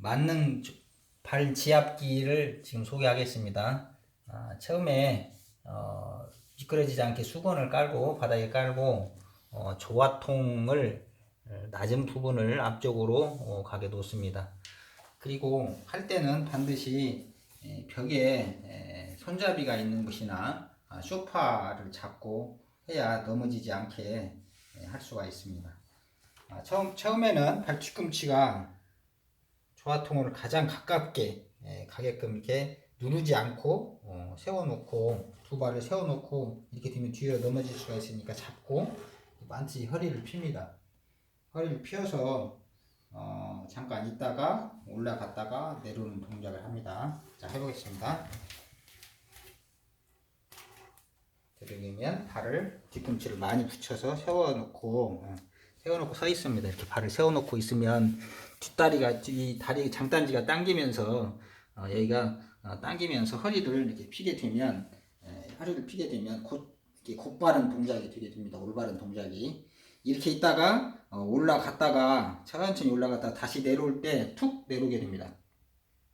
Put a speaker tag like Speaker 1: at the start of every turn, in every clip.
Speaker 1: 만능 조- 발 지압기를 지금 소개하겠습니다. 아, 처음에 어, 미끄러지지 않게 수건을 깔고 바닥에 깔고 어, 조화통을 어, 낮은 부분을 앞쪽으로 어, 가게 놓습니다. 그리고 할 때는 반드시 에, 벽에 에, 손잡이가 있는 것이나 아, 소파를 잡고 해야 넘어지지 않게 에, 할 수가 있습니다. 아, 처음, 처음에는 발 뒤꿈치가 조화통을 가장 가깝게 예, 가게끔 이렇게 누르지 않고 어, 세워놓고 두 발을 세워놓고 이렇게 되면 뒤로 넘어질 수가 있으니까 잡고 반드시 허리를 핍니다. 허리를 펴서 어, 잠깐 있다가 올라갔다가 내려오는 동작을 합니다. 자 해보겠습니다. 들으면 발을 뒤꿈치를 많이 붙여서 세워놓고 어, 세워놓고 서 있습니다. 이렇게 발을 세워놓고 있으면 뒷다리가 이 다리 장단지가 당기면서 어, 여기가 어, 당기면서 허리를 이렇게 피게 되면 에, 허리를 피게 되면 곧 이렇게 곧바른 동작이 되게 됩니다. 올바른 동작이 이렇게 있다가 어, 올라갔다가 천천히 올라갔다가 다시 내려올 때 툭 내려오게 됩니다.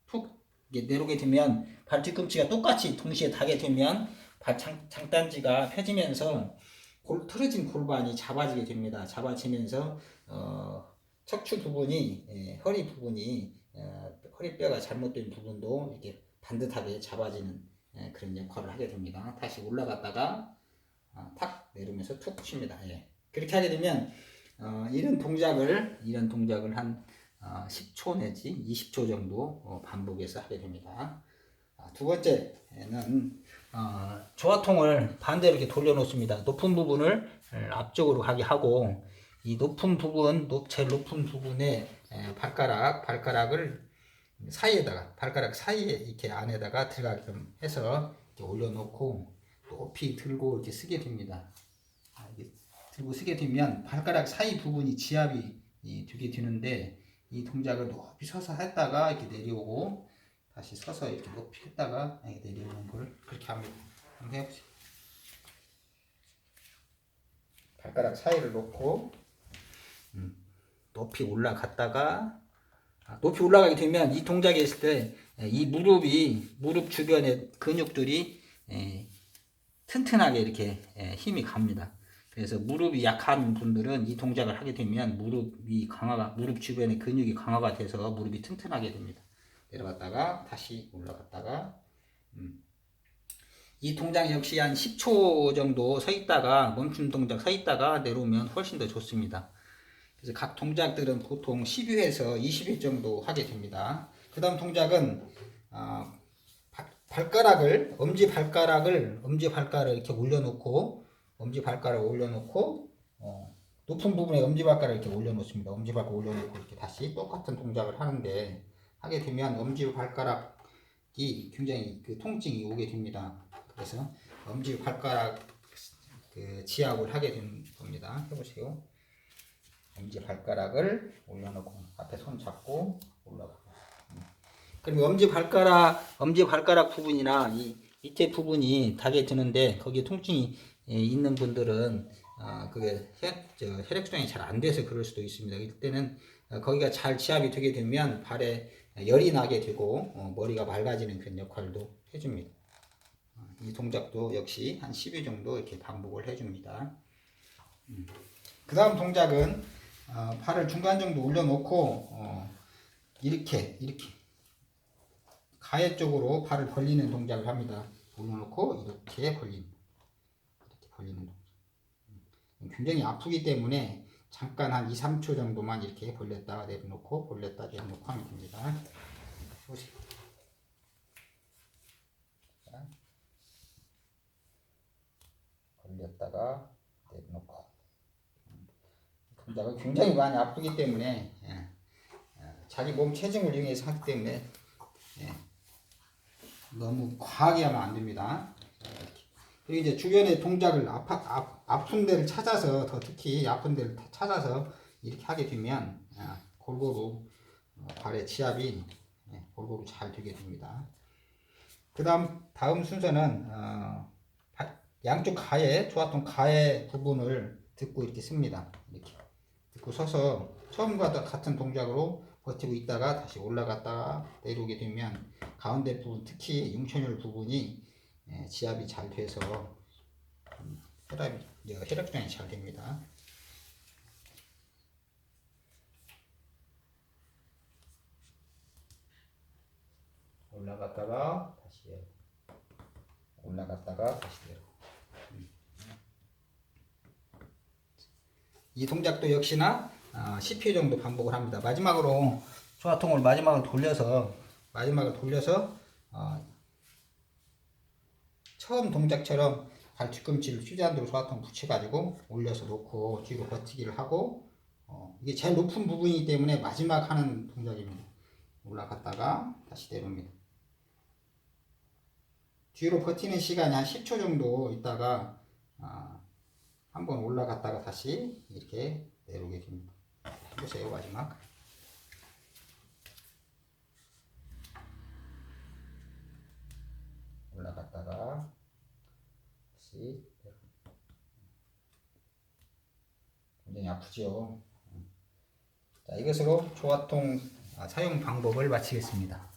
Speaker 1: 툭 내려오게 되면 발 뒤꿈치가 똑같이 동시에 닿게 되면 발 장, 장단지가 펴지면서 골, 틀어진 골반이 잡아지게 됩니다. 잡아지면서 어, 척추 부분이 예, 허리 부분이 어, 허리뼈가 잘못된 부분도 이렇게 반듯하게 잡아지는 예, 그런 역할을 하게 됩니다. 다시 올라갔다가 아, 탁 내리면서 툭 칩니다. 예. 그렇게 하게 되면 어, 이런 동작을 이런 동작을 한 어, 10초 내지 20초 정도 어, 반복해서 하게 됩니다. 아, 두 번째는 어, 조화통을 반대로 이렇게 돌려놓습니다. 높은 부분을 앞쪽으로 가게 하고 이 높은 부분, 높, 제일 높은 부분에 에, 발가락, 발가락을 사이에다가 발가락 사이에 이렇게 안에다가 들어가게끔 해서 이렇게 올려놓고 높이 들고 이렇게 쓰게 됩니다. 아, 들고 쓰게 되면 발가락 사이 부분이 지압이 이, 되게 되는데 이 동작을 높이 서서 했다가 이렇게 내려오고 다시 서서 이렇게 높이 했다가 내려오는 걸 그렇게 합니다. 한번 해보세요. 발가락 사이를 놓고 음, 높이 올라갔다가 아, 높이 올라가게 되면 이 동작에 있을 때 이 무릎이 무릎 주변의 근육들이 에, 튼튼하게 이렇게 에, 힘이 갑니다. 그래서 무릎이 약한 분들은 이 동작을 하게 되면 무릎이 강화가 무릎 주변의 근육이 강화가 돼서 무릎이 튼튼하게 됩니다. 내려갔다가 다시 올라갔다가 음. 이 동작 역시 한 10초 정도 서 있다가 멈춤 동작 서 있다가 내려오면 훨씬 더 좋습니다. 그래서 각 동작들은 보통 10회에서 20회 정도 하게 됩니다. 그 다음 동작은 어, 발- 발가락을 엄지 발가락을 엄지 발가락을 이렇게 올려놓고 엄지 발가락 올려놓고 어, 높은 부분에 엄지 발가락 이렇게 올려놓습니다. 엄지 발가락 올려놓고 이렇게 다시 똑같은 동작을 하는데 하게 되면 엄지 발가락이 굉장히 그 통증이 오게 됩니다. 그래서 엄지 발가락 그 지압을 하게 된 겁니다. 해보세요. 엄지 발가락을 올려놓고 앞에 손 잡고 올라가고. 음. 그리고 엄지 발가락 엄지 발가락 부분이나 이 밑에 부분이 닿게 되는데 거기에 통증이 예, 있는 분들은 아, 그게 혈, 저, 혈액순환이 잘 안 돼서 그럴 수도 있습니다. 이때는 어, 거기가 잘 지압이 되게 되면 발에 열이 나게 되고 어, 머리가 맑아지는 그런 역할도 해줍니다. 어, 이 동작도 역시 한 10회 정도 이렇게 반복을 해줍니다. 그 다음 동작은 어, 팔을 중간 정도 올려놓고 어, 이렇게 이렇게 가해 쪽으로 발을 벌리는 동작을 합니다. 올려놓고 이렇게 벌리는 이렇게 벌리는 동작. 음, 굉장히 아프기 때문에 잠깐 한 2, 3초 정도만 이렇게 벌렸다가 내려놓고 벌렸다 내려놓고 하면 됩니다. 보세요. 자, 벌렸다가 내려놓고 동작은 굉장히 많이 아프기 때문에 예, 예, 자기 몸 체중을 이용해서 하기 때문에 예, 너무 과하게 하면 안 됩니다. 이제 주변의 동작을 아파, 아, 아픈 데를 찾아서 더 특히 아픈 데를 다 찾아서 이렇게 하게 되면 아, 골고루 어, 발의 지압이 예, 골고루 잘 되게 됩니다. 그 다음 다음 순서는 어, 발- 양쪽 가해 조화통 가해 부분을 듣고 이렇게 씁니다. 이렇게 듣고 서서 처음과 같은 동작으로 버티고 있다가 다시 올라갔다가 내려오게 되면 가운데 부분 특히 융천율 부분이 예, 지압이 잘 돼서 음, 혈압이 혈액순환이 잘 됩니다. 올라갔다가 다시 내려. 올라갔다가 다시 내려. 이 동작도 역시나 아, 10회 정도 반복을 합니다. 마지막으로 조화통을 마지막으로 돌려서 마지막으로 돌려서 어, 처음 동작처럼 발 뒤꿈치를 휴지한도로 조화통 붙여가지고 올려서 놓고 뒤로 버티기를 하고 어, 이게 제일 높은 부분이기 때문에 마지막 하는 동작입니다. 올라갔다가 다시 내려옵니다. 뒤로 버티는 시간이 한 10초 정도 있다가 아, 한번 올라갔다가 다시 이렇게 내려오게 됩니다. 해보세요 마지막. 올라갔다가 내려옵니다. 굉장히 아프죠. 자 이것으로 조화통 아, 사용 방법을 마치겠습니다.